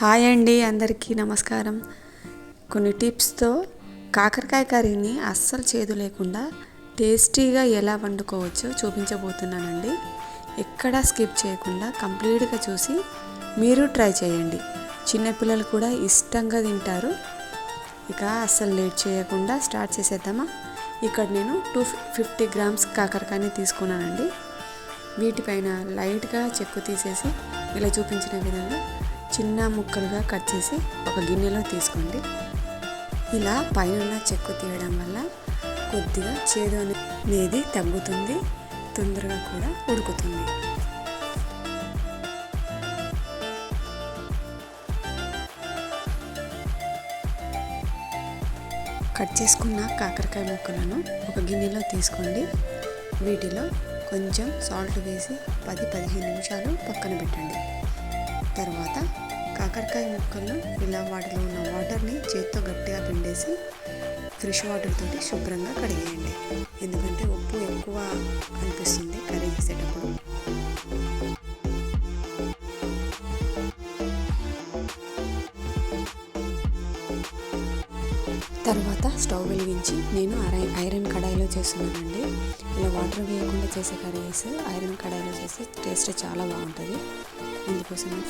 Hi అండి అందరికీ నమస్కారం. కొన్ని టిప్స్తో కాకరకాయ కర్రీని అస్సలు చేదు లేకుండా టేస్టీగా ఎలా వండుకోవచ్చో చూపించబోతున్నానండి. ఎక్కడా స్కిప్ చేయకుండా కంప్లీట్గా చూసి మీరు ట్రై చేయండి. చిన్నపిల్లలు కూడా ఇష్టంగా తింటారు. ఇక అస్సలు లేట్ చేయకుండా స్టార్ట్ చేసేద్దామా? ఇక్కడ నేను టూ ఫిఫ్టీ గ్రామ్స్ కాకరకాయని తీసుకున్నానండి. వీటిపైన లైట్గా చెక్కు తీసేసి ఇలా చూపించిన విధంగా చిన్న ముక్కలుగా కట్ చేసి ఒక గిన్నెలో తీసుకోండి. ఇలా పైన చెక్కు తీయడం వల్ల కొద్దిగా చేదు అనేది తగ్గుతుంది తొందరగా కూడా ఉడుకుతుంది. కట్ చేసుకున్న కాకరకాయ ముక్కలను ఒక గిన్నెలో తీసుకోండి. వీటిలో కొంచెం సాల్ట్ వేసి పది పదిహేను నిమిషాలు పక్కన పెట్టండి. తర్వాత కాకరకాయ ముక్కలను ఇలా వాటిలో ఉన్న వాటర్ని చేత్తో గట్టిగా పిండేసి ఫ్రెష్ వాటర్తో శుభ్రంగా కడిగేయండి. ఎందుకంటే ఉప్పు ఎక్కువ అనిపిస్తుంది కర్రీ చేసేటప్పుడు. తర్వాత స్టవ్ వెలిగించి నేను ఐరన్ కడాయిలో చేస్తున్నానండి. ఇలా వాటర్ వేయకుండా చేసే కర్రీస్ ఐరన్ కడాయిలో చేస్తే టేస్ట్ చాలా బాగుంటుంది. అందుకోసం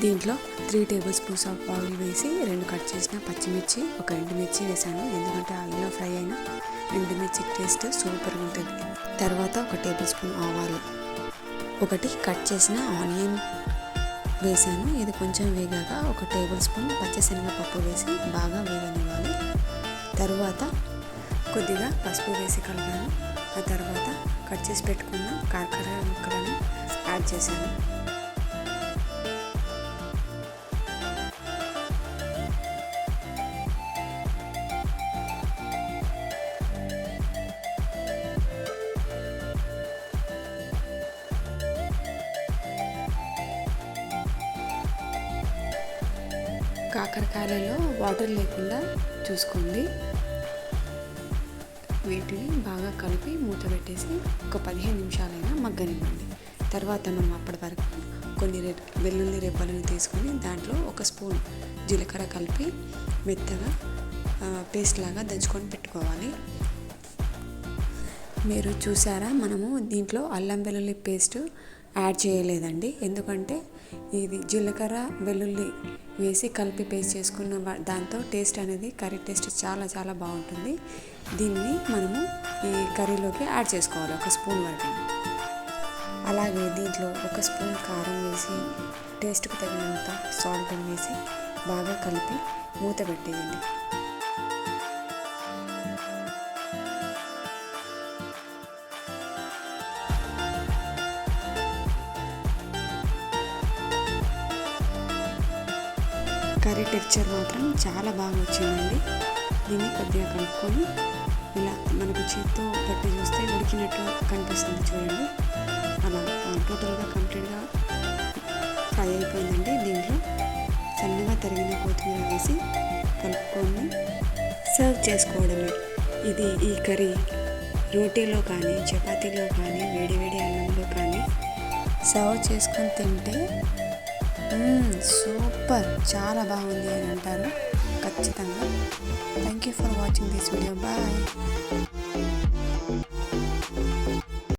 దీంట్లో three tablespoons of oil వేసి రెండు కట్ చేసిన పచ్చిమిర్చి ఒక ఎండుమిర్చి వేసాను ఎందుకంటే ఆయిల్లో ఫ్రై అయిన ఎండుమిర్చి టేస్ట్ సూపర్గా ఉంటుంది. తర్వాత ఒక టేబుల్ స్పూన్ ఆవాలు. ఒకటి కట్ చేసిన ఆనియన్ వేసాను ఇది కొంచెం వేగాక ఒక టేబుల్ స్పూన్ పచ్చిశనగపప్పు వేసి బాగా వేగనివ్వాలి. తరువాత కొద్దిగా పసుపు వేసి కలిపాను. ఆ తర్వాత కట్ చేసి పెట్టుకున్న కాకర ముక్కలను యాడ్ చేశాను. కాకరకాయలలో వాటర్ లేకుండా చూసుకోండి. వీటిని బాగా కలిపి మూత పెట్టేసి ఒక పదిహేను నిమిషాలైనా మగ్గనివ్వండి. తర్వాత మనం అప్పటి వరకు కొన్ని రె వెల్లుల్లి రెబ్బలను తీసుకొని దాంట్లో ఒక స్పూన్ జీలకర్ర కలిపి మెత్తగా పేస్ట్ లాగా దంచుకొని పెట్టుకోవాలి. మీరు చూసారా మనము దీంట్లో అల్లం వెల్లుల్లి పేస్ట్ యాడ్ చేయలేదండి. ఎందుకంటే ఇది జీలకర్ర వెల్లుల్లి వేసి కలిపి పేస్ట్ చేసుకున్న దాంతో టేస్ట్ అనేది కర్రీ టేస్ట్ చాలా చాలా బాగుంటుంది. దీన్ని మనము ఈ కర్రీలోకి యాడ్ చేసుకోవాలి ఒక స్పూన్ వరకు. అలాగే దీంట్లో ఒక స్పూన్ కారం వేసి టేస్ట్కి తగినంత సాల్ట్ వేసి బాగా కలిపి మూత పెట్టేయండి. కర్రీ టెక్చర్ మాత్రం చాలా బాగా వచ్చిందండి. దీన్ని కొద్దిగా కలుపుకొని ఇలా మనకు చేత్తో పట్టి చూస్తే ఉడికినట్టు కనిపిస్తుంది చూడండి. అలా టోటల్గా కంప్లీట్గా ఫ్రై అయిపోయిందండి దీంట్లో. సన్నగా తరిగిన కొత్తిమీర వేసి కలుపుకొని సర్వ్ చేసుకోవడమే. ఇది ఈ కర్రీ రోటీలో కానీ చపాతీలో కానీ వేడివేడి అన్నంలో కానీ సర్వ్ చేసుకొని తింటే సూపర్. చాలా బాగుంది అని అంటారు. ఖచ్చితంగా. Thank you for watching this video bye